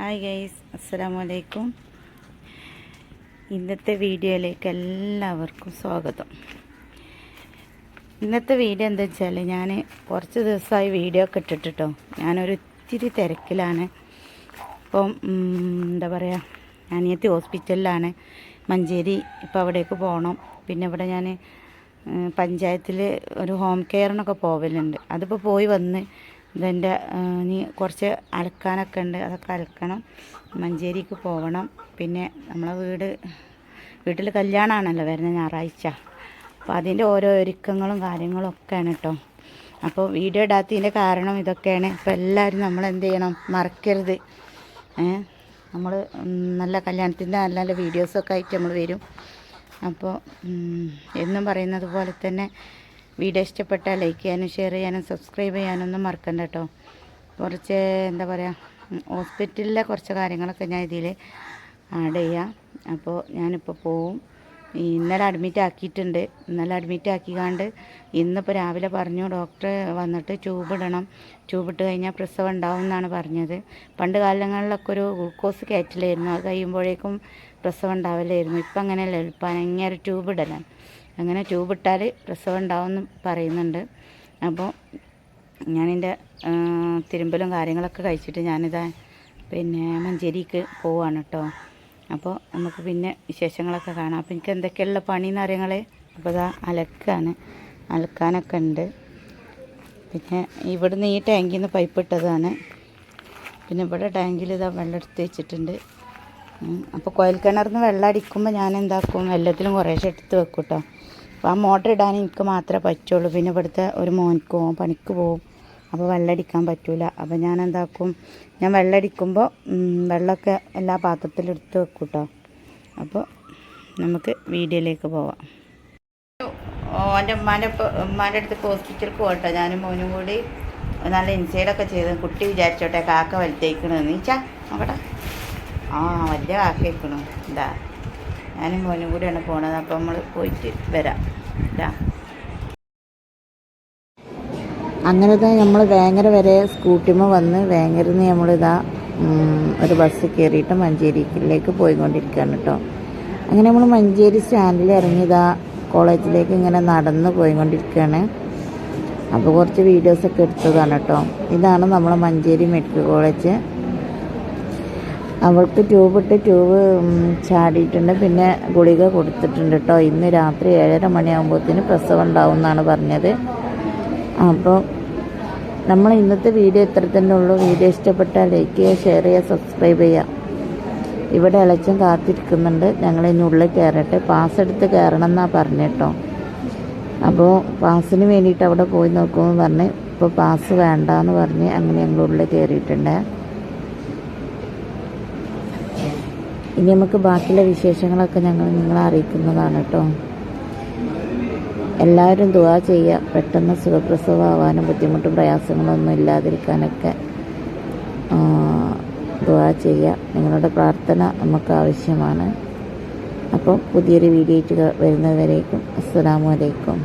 Hi guys അസ്സലാമു അലൈക്കും ഇന്നത്തെ വീഡിയോയിലേക്ക് എല്ലാവർക്കും സ്വാഗതം. ഇന്നത്തെ വീഡിയോ എന്താ വെച്ചാൽ ഞാൻ കുറച്ച് ദിവസമായി വീഡിയോ ഒക്കെ ഇട്ടിട്ടോ ഞാനൊരു ഇത്തിരി തിരക്കിലാണ്. ഇപ്പം എന്താ പറയുക അനിയത്തി ഹോസ്പിറ്റലിലാണ്. മഞ്ചേരി ഇപ്പോൾ അവിടേക്ക് പോകണം. പിന്നെ ഇവിടെ ഞാൻ പഞ്ചായത്തിൽ ഒരു ഹോം കെയറിനൊക്കെ പോവലുണ്ട്. അതിപ്പോൾ പോയി വന്ന് ഇതെന്റെ ഇനി കുറച്ച് അലക്കാനൊക്കെ ഉണ്ട്. അതൊക്കെ അലക്കണം. മഞ്ചേരിക്ക് പോകണം പിന്നെ നമ്മളെ വീട് വീട്ടിൽ കല്യാണമാണല്ലോ വരുന്ന ഞായറാഴ്ച. അപ്പോൾ അതിന്റെ ഓരോ ഒരുക്കങ്ങളും കാര്യങ്ങളും ഒക്കെയാണ് കേട്ടോ. അപ്പോൾ വീഡിയോ ഇടാത്തതിന്റെ കാരണം ഇതൊക്കെയാണ്. ഇപ്പോൾ എല്ലാവരും നമ്മൾ എന്ത് ചെയ്യണം? മറക്കരുത്. നമ്മൾ നല്ല കല്യാണത്തിന്റെ നല്ല നല്ല വീഡിയോസൊക്കെ ആയിട്ട് നമ്മൾ വരും. അപ്പോൾ എന്നും പറയുന്നത് പോലെ തന്നെ വീഡിയോ ഇഷ്ടപ്പെട്ടാൽ ലൈക്ക് ചെയ്യാനും ഷെയർ ചെയ്യാനും സബ്സ്ക്രൈബ് ചെയ്യാനൊന്നും മറക്കണ്ട കേട്ടോ കുറച്ച് എന്താ പറയുക ഹോസ്പിറ്റലിലെ കുറച്ച് കാര്യങ്ങളൊക്കെ ഞാൻ ഇതിൽ ആഡ് ചെയ്യാം. അപ്പോൾ ഞാനിപ്പോൾ പോവും. ഇന്നലെ അഡ്മിറ്റ് ആക്കിയിട്ടുണ്ട്. ഇന്നലെ അഡ്മിറ്റ് ആക്കിക്കാണ്ട് ഇന്നിപ്പോൾ രാവിലെ പറഞ്ഞു ഡോക്ടർ വന്നിട്ട് ട്യൂബ് ഇടണം. ട്യൂബ് ഇട്ട് കഴിഞ്ഞാൽ പ്രസവം ഉണ്ടാവും എന്നാണ് പറഞ്ഞത്. പണ്ട് കാലങ്ങളിലൊക്കെ ഒരു ഗ്ലൂക്കോസ് കയറ്റില്ലായിരുന്നു. അത് കഴിയുമ്പോഴേക്കും പ്രസവം ഉണ്ടാവില്ലായിരുന്നു. ഇപ്പം അങ്ങനെയല്ല. ഇപ്പം അങ്ങനെ ഒരു ട്യൂബ് ഇടലാണ്. അങ്ങനെ ട്യൂബിട്ടാൽ പ്രസവം ഉണ്ടാവുമെന്ന് പറയുന്നുണ്ട്. അപ്പോൾ ഞാനെന്റെ തിരുമ്പലും കാര്യങ്ങളൊക്കെ കഴിച്ചിട്ട് ഞാനിതാ പിന്നെ മഞ്ചേരിക്ക് പോവാണ് കേട്ടോ അപ്പോൾ നമുക്ക് പിന്നെ വിശേഷങ്ങളൊക്കെ കാണാം. അപ്പോൾ എനിക്ക് എന്തൊക്കെയുള്ള പണിയെന്ന് അറിയങ്ങളെ? അപ്പോൾ ഇതാ അലക്കാണ്. അലക്കാനൊക്കെ ഉണ്ട്. പിന്നെ ഇവിടുന്ന് ഈ ടാങ്കിൽ നിന്ന് പൈപ്പ് ഇട്ടതാണ്. പിന്നെ ഇവിടെ ടാങ്കിൽ ഇതാ വെള്ളം എടുത്ത് വെച്ചിട്ടുണ്ട്. അപ്പോൾ കുഴൽ കിണറിൽ നിന്ന് വെള്ളം അടിക്കുമ്പോൾ ഞാൻ എന്താക്കും എല്ലാത്തിലും കുറേശ്ശെ എടുത്ത് വെക്കും കേട്ടോ അപ്പോൾ ആ മോട്ടർ ഇടാൻ എനിക്ക് മാത്രമേ പറ്റുള്ളൂ. പിന്നെ ഇവിടുത്തെ ഒരു മോനിക്ക് പോകും പണിക്ക് പോകും അപ്പോൾ വെള്ളം അടിക്കാൻ പറ്റൂല. അപ്പോൾ ഞാൻ എന്താക്കും? ഞാൻ വെള്ളം അടിക്കുമ്പോൾ ഉം, വെള്ളമൊക്കെ എല്ലാ പാത്രത്തിലും എടുത്ത് വെക്കും കേട്ടോ അപ്പോൾ നമുക്ക് വീഡിയോയിലേക്ക് പോവാം. എന്റെ ഉമ്മാന്റെ ഉമ്മാന്റെ അടുത്ത് ഹോസ്പിറ്റലിൽ പോകട്ടോ ഞാനും മോനും കൂടി നല്ല ഇൻസൈഡൊക്കെ ചെയ്ത് കുട്ടി വിചാരിച്ചോട്ടെ കാക്ക വലുതേക്കണ് നീച്ചാ നോക്കട്ടെ. ആ വലിയ കാക്കയ്ക്കണു എന്താ ഞാനും മോനും കൂടിയാണ് പോണത്. അപ്പോൾ നമ്മൾ പോയിട്ട് വരാം. അങ്ങനെ തന്നെ നമ്മൾ വേങ്ങര വരെ സ്കൂട്ടിമ വന്ന് വേങ്ങരയിൽ നിന്ന് നമ്മളിതാ ഒരു ബസ് കയറിയിട്ട് മഞ്ചേരിയിലേക്ക് പോയിക്കൊണ്ടിരിക്കുകയാണ് കേട്ടോ അങ്ങനെ നമ്മൾ മഞ്ചേരി സ്റ്റാൻഡിൽ ഇറങ്ങിയതാ കോളേജിലേക്ക് ഇങ്ങനെ നടന്ന് പോയിക്കൊണ്ടിരിക്കുകയാണ് അപ്പോൾ കുറച്ച് വീഡിയോസൊക്കെ എടുത്തതാണ് കേട്ടോ ഇതാണ് നമ്മളെ മഞ്ചേരി മെഡിക്കൽ കോളേജ്. അവൾക്ക് ട്യൂബ് ഇട്ട് ട്യൂബ് ചാടിയിട്ടുണ്ട്. പിന്നെ ഗുളിക കൊടുത്തിട്ടുണ്ട് കേട്ടോ ഇന്ന് രാത്രി ഏഴര മണിയാകുമ്പോഴത്തേന് പ്രസവം ഉണ്ടാവും എന്നാണ് പറഞ്ഞത്. അപ്പോൾ നമ്മൾ ഇന്നത്തെ വീഡിയോ ഇത്ര തന്നെ ഉള്ളൂ. വീഡിയോ ഇഷ്ടപ്പെട്ടാൽ ലൈക്ക് ചെയ്യുക ഷെയർ ചെയ്യുക സബ്സ്ക്രൈബ് ചെയ്യുക. ഇവിടെ ഇളച്ചൻ കാത്തിരിക്കുന്നുണ്ട്. ഞങ്ങൾ ഇനി ഉള്ളിൽ കയറട്ടെ. പാസ് എടുത്ത് കയറണം എന്നാണ് പറഞ്ഞു കേട്ടോ അപ്പോൾ പാസിന് വേണ്ടിയിട്ട് അവിടെ പോയി നോക്കുമെന്ന് പറഞ്ഞ് ഇപ്പോൾ പാസ് വേണ്ടാന്ന് പറഞ്ഞ് അങ്ങനെ ഞങ്ങൾ ഉള്ളിൽ കയറിയിട്ടുണ്ട്. ഇനി നമുക്ക് ബാക്കിയുള്ള വിശേഷങ്ങളൊക്കെ ഞങ്ങൾ നിങ്ങളെ അറിയിക്കുന്നതാണ് കേട്ടോ. എല്ലാവരും ദുവാ ചെയ്യുക. പെട്ടെന്ന് സുഖപ്രസവമാവാനും ബുദ്ധിമുട്ടും പ്രയാസങ്ങളൊന്നും ഇല്ലാതിരിക്കാനൊക്കെ ദുവാ ചെയ്യുക. നിങ്ങളുടെ പ്രാർത്ഥന നമുക്ക് ആവശ്യമാണ്. അപ്പോൾ പുതിയൊരു വീഡിയോ ആയിട്ട് വരുന്നവരേക്കും അസ്സലാമു അലൈക്കും.